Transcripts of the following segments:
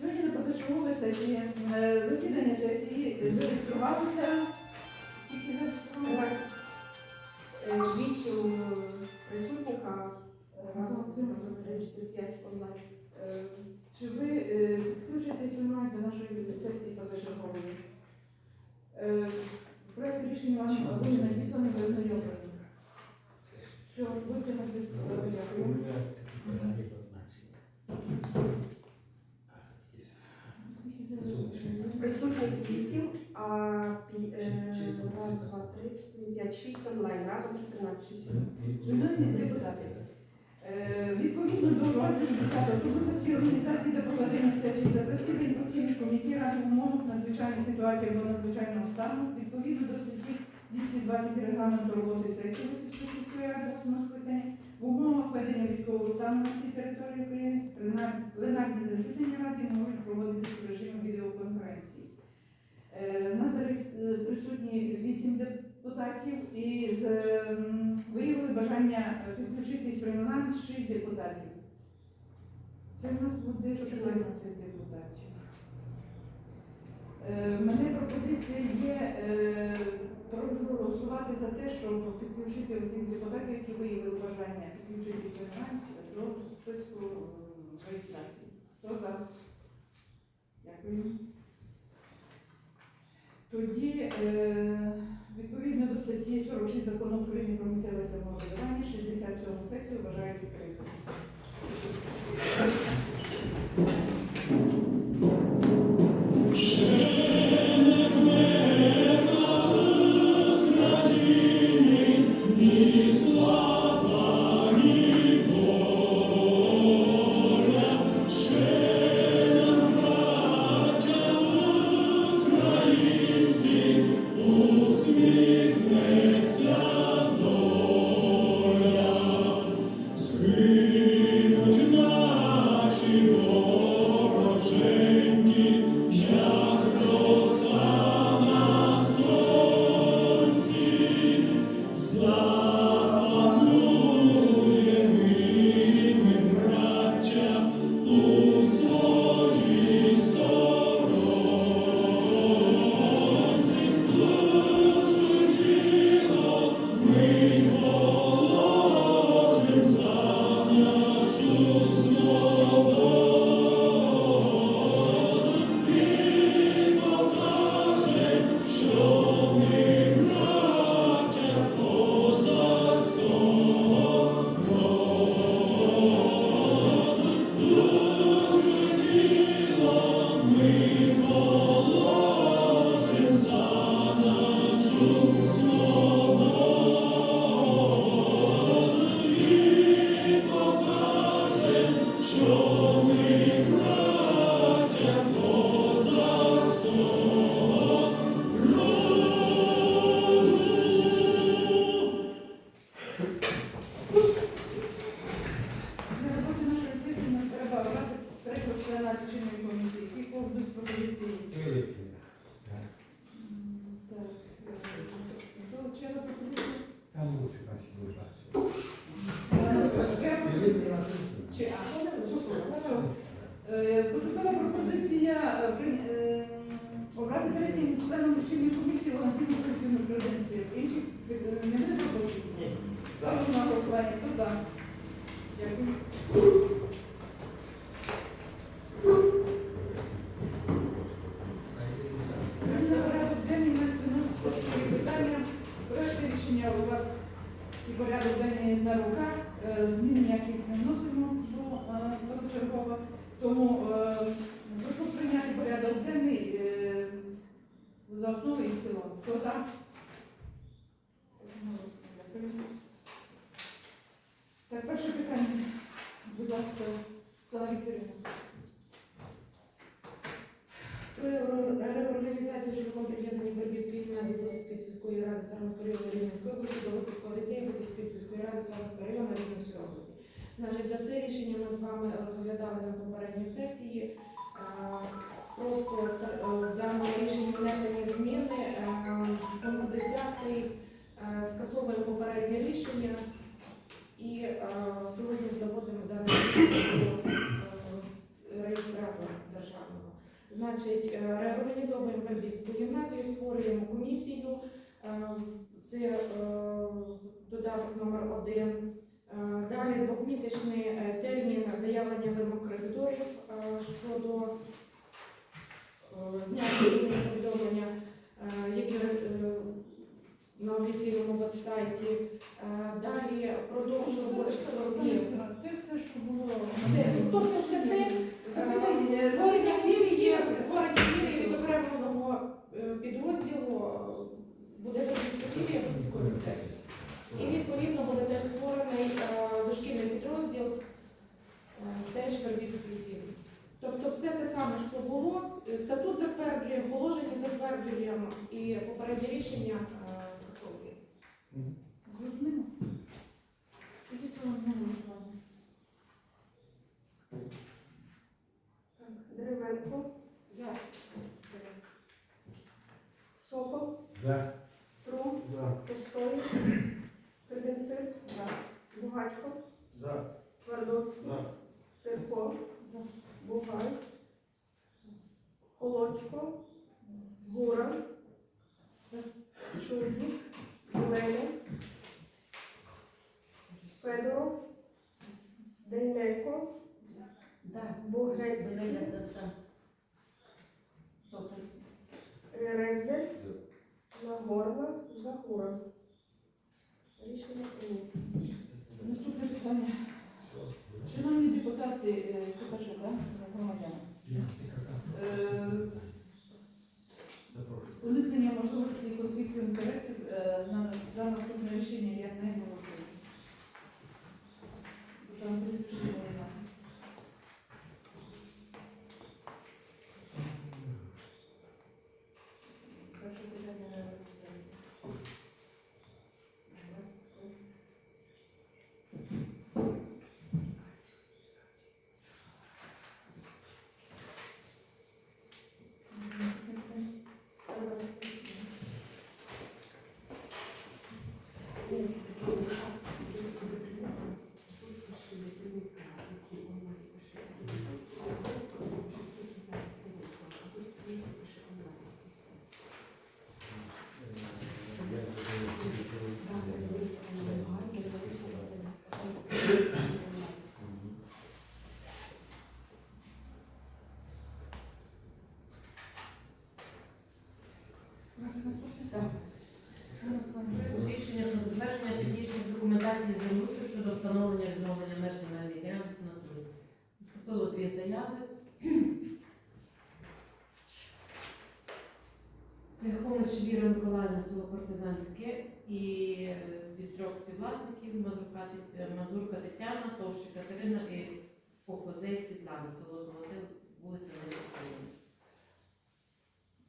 Сьогодні на позачерговій сесії, е, засідання сесії зареєструвалося. Скільки зареєструвалося? Е, Вісім присутніх, а п'ять онлайн. Е, Чи ви підключитесь онлайн до нашої сесії позачергової? Проект рішення вам буде надісланий без знайомлення. Все, будьте на зв'язку. 6 онлайн, разом 14. Шановні депутати, е, відповідно до розділу 10 особливості організації та проведення сесії та засідань постійних комісій ради умов надзвичайних ситуацій або надзвичайного стану, відповідно до статті 220 регламенту роботи сесії Васильської ради 8 скликання, в умовах ведення військового стану на всій території України пленарні засідання ради можуть проводитися в режимі відеоконференції. Е, У нас е, присутні 8 депутатів і з, ем, виявили бажання е, підключитись в 6 депутатів. Це в нас буде 14 депутатів. Е, в мене пропозиція є е, проголосувати за те, щоб підключити цих депутатів, які виявили бажання підключитися до списку реєстрації. Хто за? Дякую. Тоді, е, відповідно до статті 46 закону України про місцеве самоврядування, 67 сесію вважають відкритою. Обрати третім членом лічильної комісії Валентину Трифівну Пруденцію. Інших е, не буде пропозиції? Ставлю на голосування. Хто за? Дякую. У вас і порядок денний на руках. Е, Змін ніяких не вносимо до е. Тому е, прошу прийняти порядок денний е, за основу і в цілому. Хто за? Так, перше питання. Будь ласка, Слава Вікторівна. Про реорганізацію шляхом приєднання Вербівської гімназії Висоцької сільської ради Саранського району Рівненської області до Висоцького ліцею Висоцької сільської ради Саранського району Рівненської області. Значить, за це рішення ми з вами розглядали на попередній сесії. Е, Просто е, в даному рішенні внесені зміни. Е, Пункт 10 е, скасовуємо попереднє рішення і е, сьогодні завозимо дане рішення е, реєстратора. Значить, е, реорганізовуємо Вербівську гімназію, створюємо комісію. Е, Це е, додаток номер один. Е, Далі двохмісячний е, термін заявлення вимог кредиторів щодо зняття повідомлення, які на офіційному вебсайті. Далі продовжуємо Ні. Те все, що було. Все, тобто все те, створення філії, створення філії відокремленого е, підрозділу буде філія Російського ліцею. І відповідно буде теж створений е, дошкільний підрозділ е, теж Вербівської філії. Тобто все те саме, що було, Е, статут затверджуємо, положення затверджуємо і попереднє рішення скасовуємо. Зрозуміло? Деревенко, За. Сокол, За. Трум, За. Постой, Кривенцир, Бугачко, За. Твардовський, За. Сирко, За. Бугай, Холодько, Гура, Чурдік, Оленя, Федоров, Дейнеко, Бугельський, Ререзель, Нагорна, Захура. Рішення прийнято. Наступне питання. Шановні депутати, е, це перше. Громадяни. Е, Уникнення можливості конфлікту інтересів е, на за наступне рішення я не голосую. Там прізвище не знаю. Перше питання на реалізацію. Рішення про затвердження технічної документації землеустрою щодо встановлення відновлення меж земельних ділянок в натурі. Поступило дві заяви. Це Віра Миколаївна, село Партизанське і е, від трьох співвласників Мазурка, е, Мазурка Тетяна, Товщик Катерина і Похозей Світлана, село Золоте, вулиця Лисовської.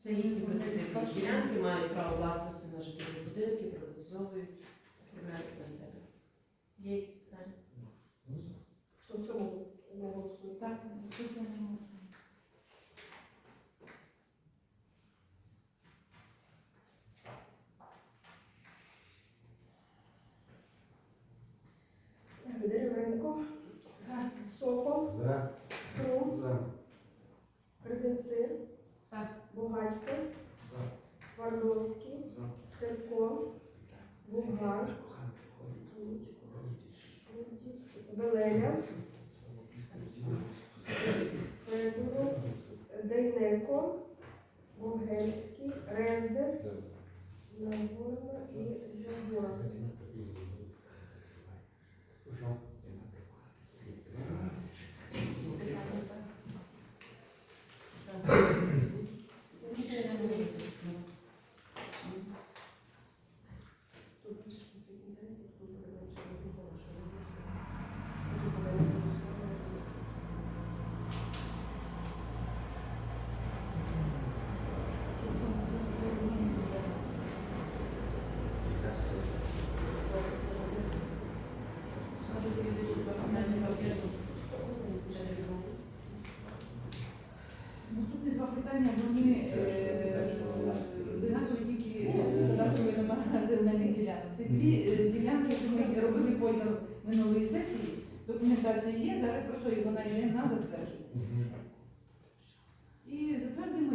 Це їхні присадибні ділянки, мають право власності на житлові будинки, приватизовують, оформляють на себе. Є якісь питання? Хто в цьому голосує? Так, Деревенко, За. Сокол, За. Трум, За. Кривенцир, За. Бугачко, За. Твардовський, За. Сирко, Бугай, Белеля, Федоров, Дейнеко, Бугельський, Рензер, Нагорна і Загура. Минулої сесії. Документація є, зараз просто вона йде на затвердження. І затвердимо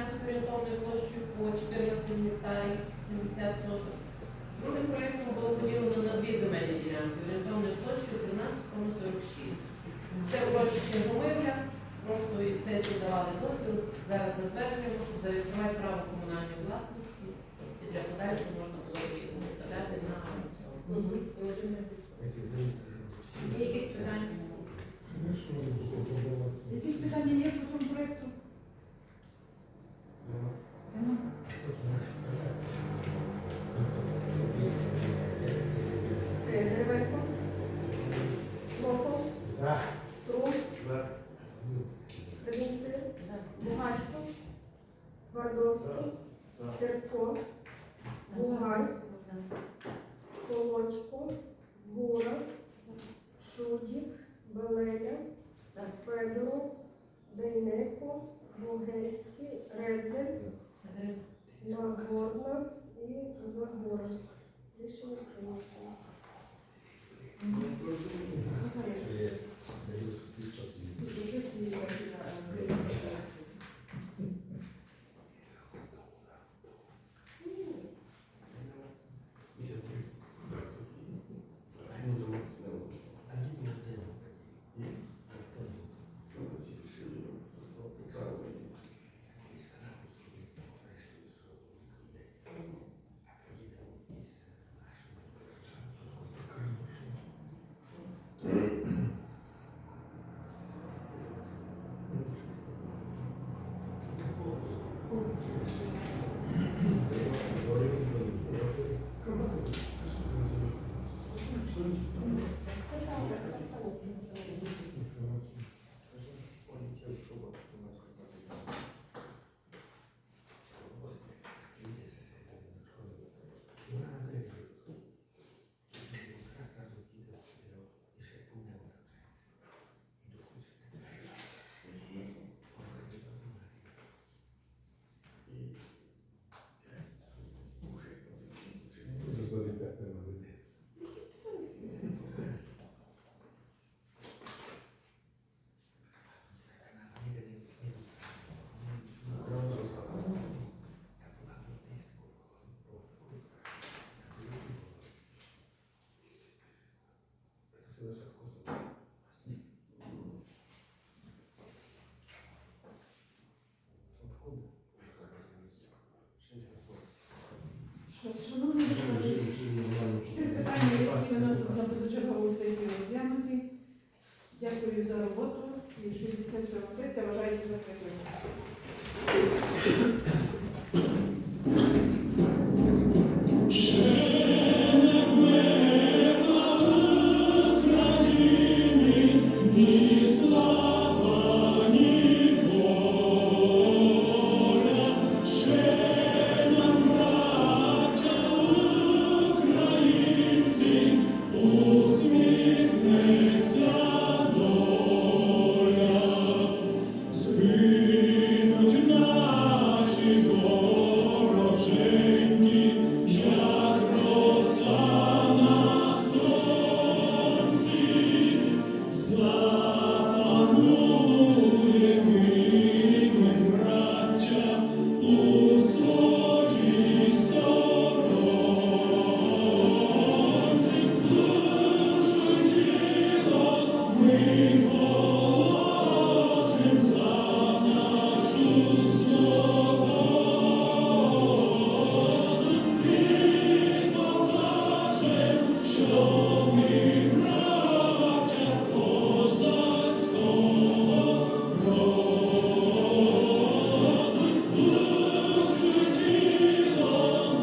ділянки орієнтовною площею по 14 гектарів 70 соток. Другим проєктом було поділено на дві земельні ділянки орієнтовною площею 13,46. Це урочище Гомивля. Прошлої сесії давали дозвіл. Зараз затверджуємо, щоб зареєструвати право комунальної власності і для подальшого можна було б їх виставляти на Є якісь питання? Якісь питання є по цьому проекту? Нема? Деревенко, Сокол, За. Трус, За. Кривінцин, Бугачко, Твардовський, Серко, Бугай, Колочко, Гура, Шудік, Белеля, Федоров, Дейнеко, Бугельський, Редзель, Нагорна і Загора. Рішення прийнято. Уже Jeśli chcecie,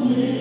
me.